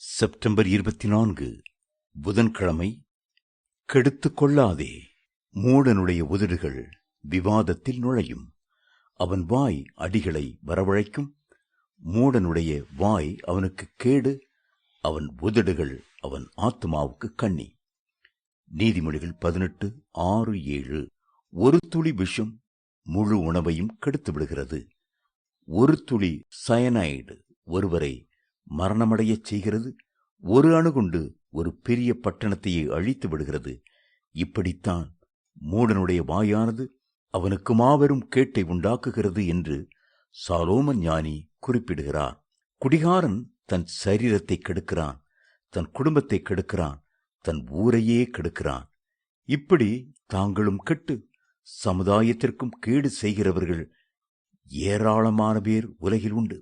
September இருபத்தி நான்கு புதன்கிழமை கெடுத்துக் கொள்ளாதே மூடனுடைய உதடுகள் விவாதத்தில் நுழையும். அவன் வாய் அடிகளை வரவழைக்கும் மூடனுடைய வாய் அவனுக்கு கேடு அவன் உதடுகள் அவன் ஆத்மாவுக்கு கண்ணி. நீதிமொழிகள் பதினெட்டு ஆறு ஏழு ஒரு துளி விஷம் முழு உணவையும் கெடுத்து விடுகிறது ஒரு துளி சயனைடு ஒருவரை மரணமடையச் செய்கிறது. ஒரு அணுகுண்டு ஒரு பெரிய பட்டணத்தையே அழித்து விடுகிறது. இப்படித்தான் மூடனுடைய வாயானது அவனுக்கு மாபெரும் கேட்டை உண்டாக்குகிறது என்று சாலோமன் ஞானி குறிப்பிடுகிறார். குடிகாரன் தன் சரீரத்தை கெடுக்கிறான் தன் குடும்பத்தை கெடுக்கிறான் தன் ஊரையே கெடுக்கிறான். இப்படி தாங்களும் கெட்டு சமுதாயத்திற்கும் கேடு செய்கிறவர்கள் ஏராளமான பேர் உலகில் உண்டு.